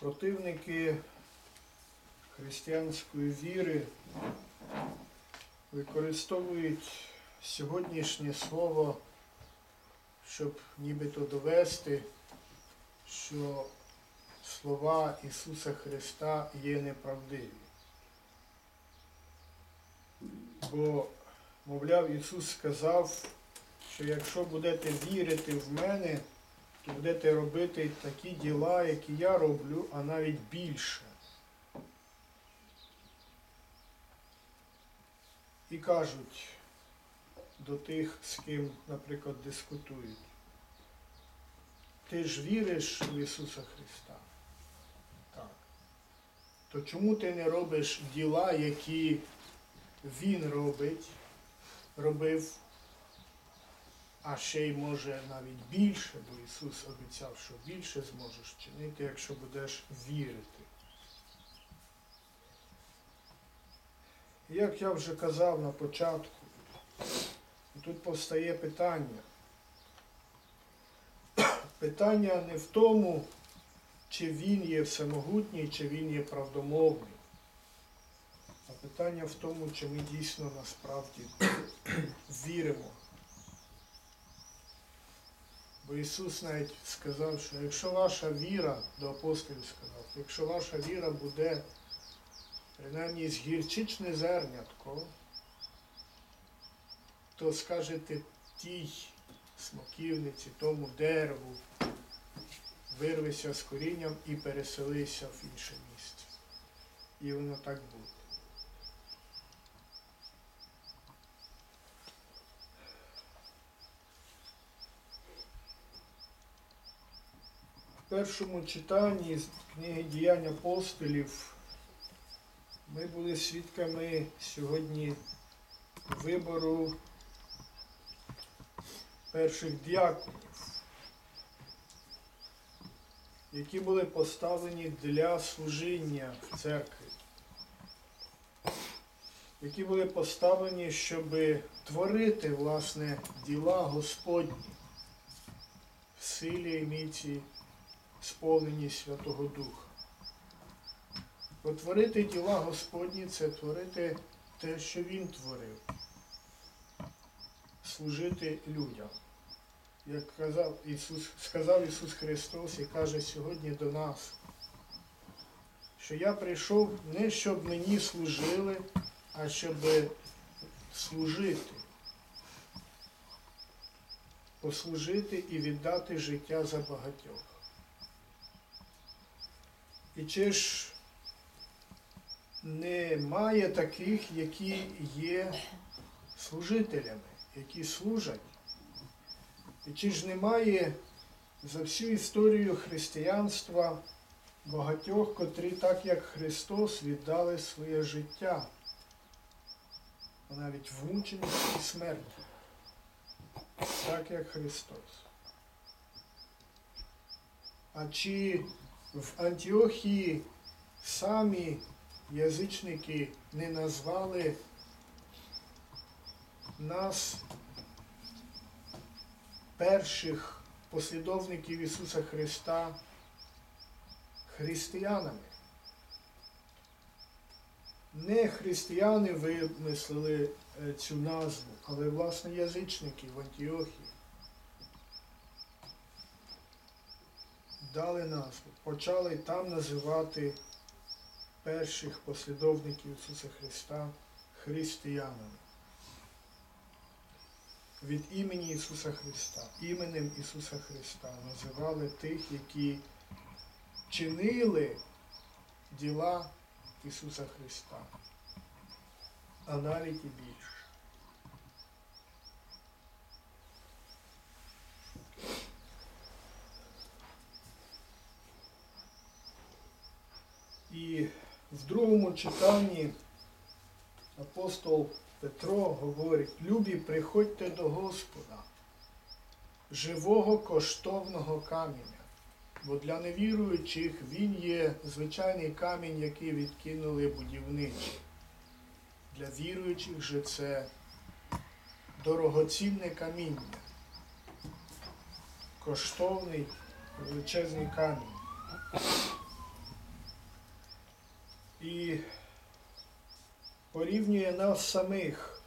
Противники християнської віри використовують сьогоднішнє слово, щоб нібито довести, що слова Ісуса Христа є неправдиві. Бо, мовляв, Ісус сказав, що якщо будете вірити в мене, то будете робити такі діла, які я роблю, а навіть більше. І кажуть до тих, з ким, наприклад, дискутують. Ти ж віриш в Ісуса Христа? Так. То чому ти не робиш діла, які Він робить, робив, а ще й може навіть більше, бо Ісус обіцяв, що більше зможеш чинити, якщо будеш вірити. Як я вже казав на початку, тут повстає питання. Питання не в тому, чи він є всемогутній, чи він є правдомовний. Питання в тому, чи ми дійсно насправді віримо. Бо Ісус навіть сказав, що якщо ваша віра, до апостолів сказав, якщо ваша віра буде принаймні з гірчичне зернятко, то скажете тій смоківниці, тому дереву, вирвися з корінням і переселися в інше місце. І воно так буде. Першому читанні з книги діянь апостолів ми були свідками сьогодні вибору перших діаконів, які були поставлені для служіння в церкві, які були поставлені, щоб творити власне діла Господні в силі і міці сповнені Святого Духа. Бо творити діла Господні це творити те, що Він творив. Служити людям. Як казав Ісус, сказав Ісус Христос і каже сьогодні до нас, що я прийшов не щоб мені служили, а щоб служити. Послужити і віддати життя за багатьох. І чи ж немає таких, які є служителями, які служать? І чи ж немає за всю історію християнства багатьох, котрі, так як Христос, віддали своє життя, навіть в мученість і смерть, так як Христос? А чи в Антіохії самі язичники не назвали нас перших послідовників Ісуса Христа християнами? Не християни вимислили е, цю назву, але власне язичники в Антіохії. Дали назву, почали там називати перших послідовників Ісуса Христа християнами. Від імені Ісуса Христа, іменем Ісуса Христа називали тих, які чинили діла Ісуса Христа, а навіть і більше. І в другому читанні апостол Петро говорить, любі, приходьте до Господа, живого коштовного каменя. Бо для невіруючих він є звичайний камінь, який відкинули будівничі. Для віруючих же це дорогоцінне каміння, коштовний величезний камінь. І порівнює нас самих,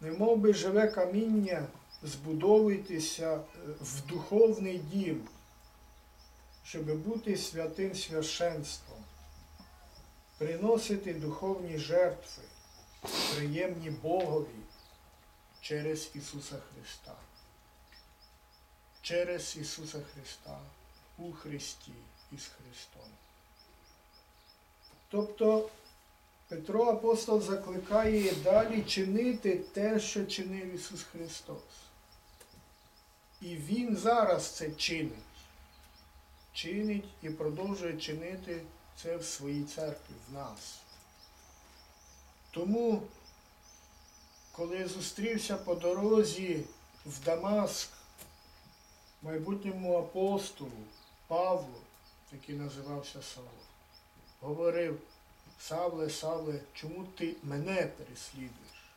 немов би живе каміння, збудовуйтеся е, в духовний дім, щоб бути святим священством, приносити духовні жертви, приємні Богові через Ісуса Христа. Через Ісуса Христа у Христі із Христом. Тобто Петро апостол закликає далі чинити те, що чинив Ісус Христос. І Він зараз це чинить. Чинить і продовжує чинити це в своїй церкві, в нас. Тому, коли зустрівся по дорозі в Дамаск майбутньому апостолу Павлу, який називався Савло, говорив, Савле, Савле, чому ти мене переслідуєш?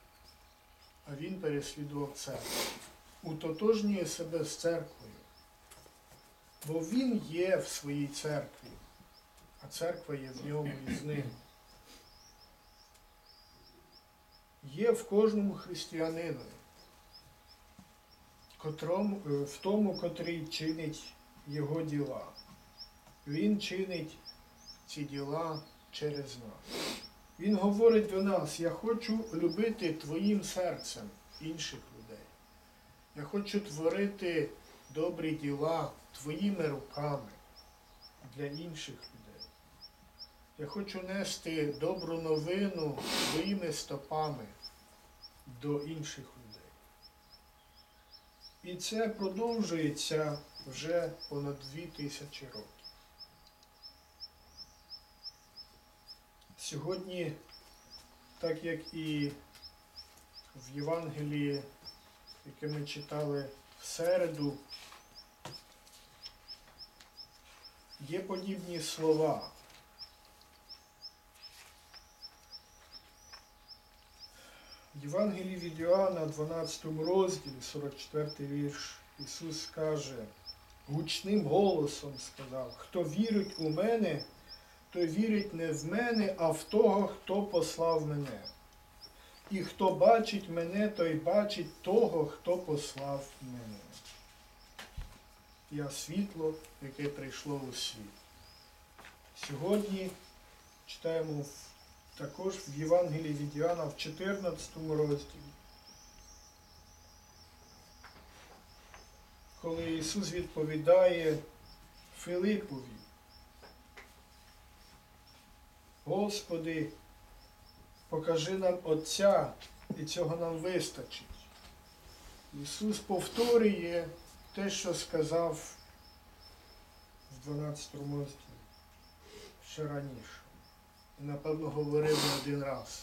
А він переслідував церкву. Утотожнює себе з церквою. Бо він є в своїй церкві, а церква є в ньому і з ним. Є в кожному християнинові, е, в тому, котрий чинить його діла. Він чинить ці діла через нас. Він говорить до нас, я хочу любити твоїм серцем інших людей. Я хочу творити добрі діла твоїми руками для інших людей. Я хочу нести добру новину твоїми стопами до інших людей. І це продовжується вже понад дві тисячі років. Сьогодні, так як і в Євангелії, яке ми читали в середу, є подібні слова. В Євангелії від Іоанна, 12 розділі, 44 вірш, Ісус каже, гучним голосом сказав, хто вірить у мене, той вірить не в мене, а в того, хто послав мене. І хто бачить мене, той бачить того, хто послав мене. Я світло, яке прийшло у світ. Сьогодні читаємо також в Євангелії від Іоанна в 14 розділі. Коли Ісус відповідає Филипові, Господи, покажи нам Отця, і цього нам вистачить. Ісус повторює те, що сказав в 12 розділі ще раніше. І, напевно, говорив один раз.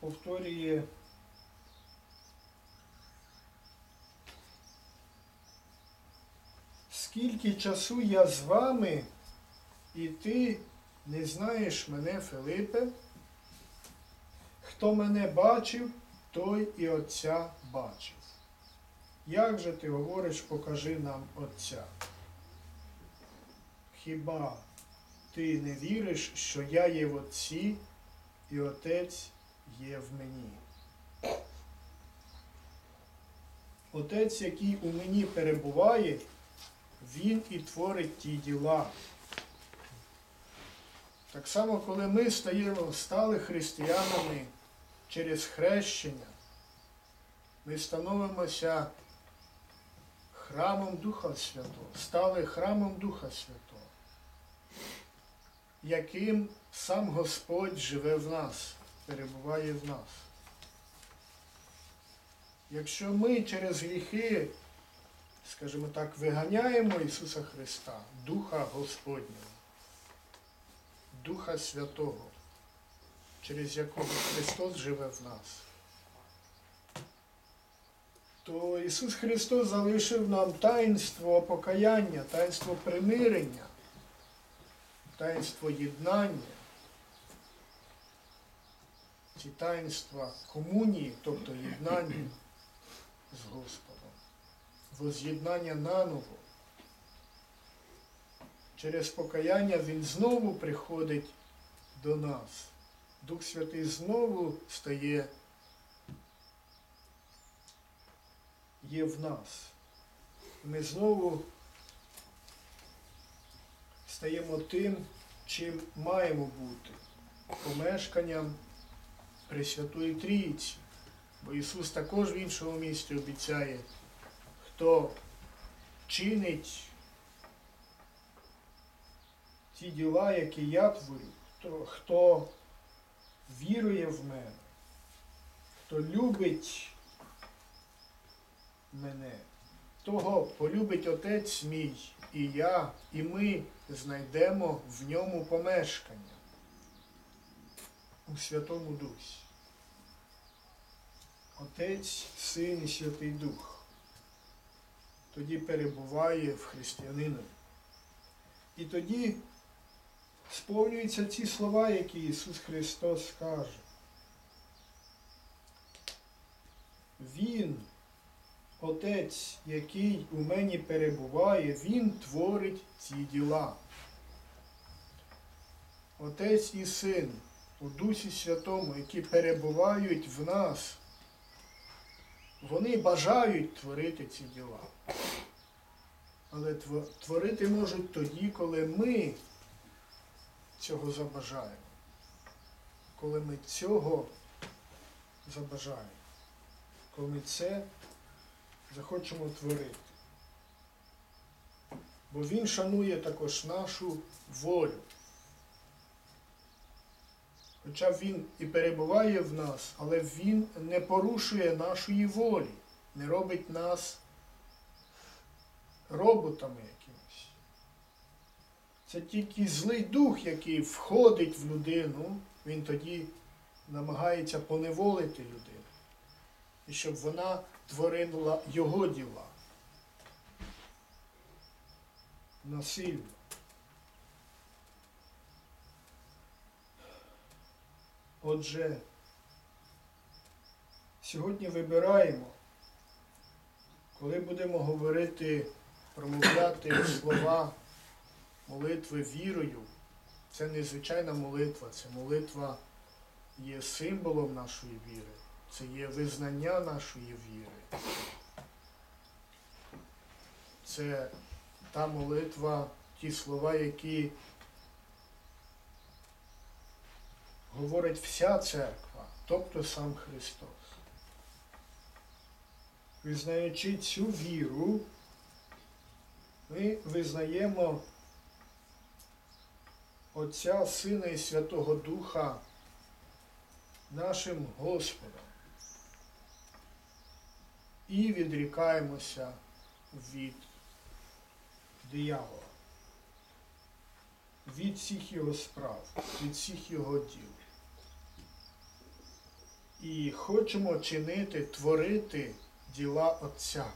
Повторює Скільки часу я з вами, і ти не знаєш мене, Филипе? Хто мене бачив, той і Отця бачив. Як же ти говориш, покажи нам Отця? Хіба ти не віриш, що я є в Отці, і Отець є в мені? Отець, який у мені перебуває, він і творить ті діла. Так само, коли ми стаємо, стали християнами через хрещення, ми становимося храмом Духа Святого, стали храмом Духа Святого, яким сам Господь живе в нас, перебуває в нас. Якщо ми через гріхи, скажімо так, виганяємо Ісуса Христа, Духа Господнього, Духа Святого, через якого Христос живе в нас, то Ісус Христос залишив нам таїнство покаяння, таїнство примирення, таїнство єднання, ці таїнства комунії, тобто єднання з Господом, воз'єднання наново. Через покаяння Він знову приходить до нас. Дух Святий знову стає є в нас. Ми знову стаємо тим, чим маємо бути помешканням Пресвятої Трійці. Бо Ісус також в іншому місці обіцяє, хто чинить ті діла, які я творю, хто, вірує в мене, хто любить мене, того полюбить Отець мій, і я, і ми знайдемо в ньому помешкання у Святому Дусі. Отець, Син і Святий Дух. Тоді перебуває в християнинові. І тоді сповнюються ці слова, які Ісус Христос каже. Він, Отець, який у мені перебуває, Він творить ці діла. Отець і Син у Дусі Святому, які перебувають в нас, вони бажають творити ці діла. Але творити можуть тоді, коли ми цього забажаємо. Коли ми цього забажаємо. Коли ми це захочемо творити. Бо він шанує також нашу волю. Хоча він і перебуває в нас, але він не порушує нашої волі, не робить нас роботами. Це тільки злий дух, який входить в людину, він тоді намагається поневолити людину. І щоб вона творила його діла. Насильно. Отже, сьогодні вибираємо, коли будемо говорити, промовляти слова молитви вірою, це не звичайна молитва, це молитва є символом нашої віри, це є визнання нашої віри. Це та молитва, ті слова, які говорить вся церква, тобто сам Христос. Визнаючи цю віру, ми визнаємо Отця, Сина і Святого Духа нашим Господом і відрікаємося від диявола, від всіх його справ, від всіх його діл. І хочемо чинити, творити діла Отця,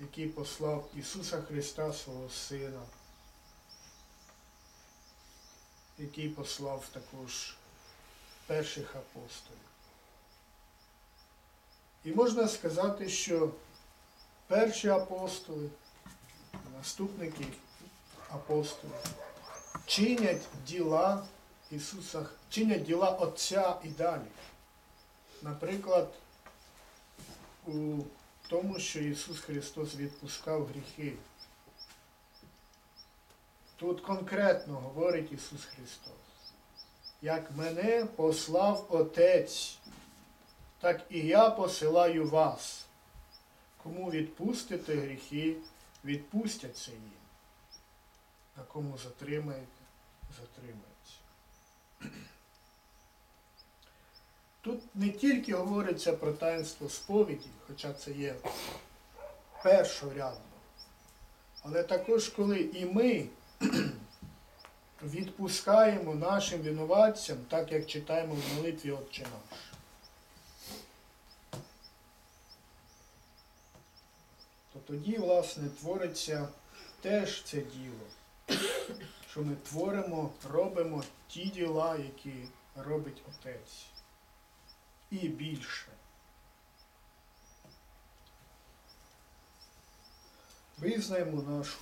який послав Ісуса Христа, свого Сина, який послав також перших апостолів. І можна сказати, що перші апостоли, наступники апостолів чинять діла Ісуса, чинять діла Отця і далі. Наприклад, у тому, що Ісус Христос відпускав гріхи. Тут конкретно говорить Ісус Христос. Як мене послав Отець, так і я посилаю вас. Кому відпустите гріхи, відпустяться їм. А кому затримаєте, затримаються. Тут не тільки говориться про таїнство сповіді, хоча це є першорядно, але також коли і ми відпускаємо нашим винуватцям, так як читаємо в молитві Отче наш. То тоді, власне, твориться теж це діло, що ми творимо, робимо ті діла, які робить Отець. І більше. Визнаємо нашу.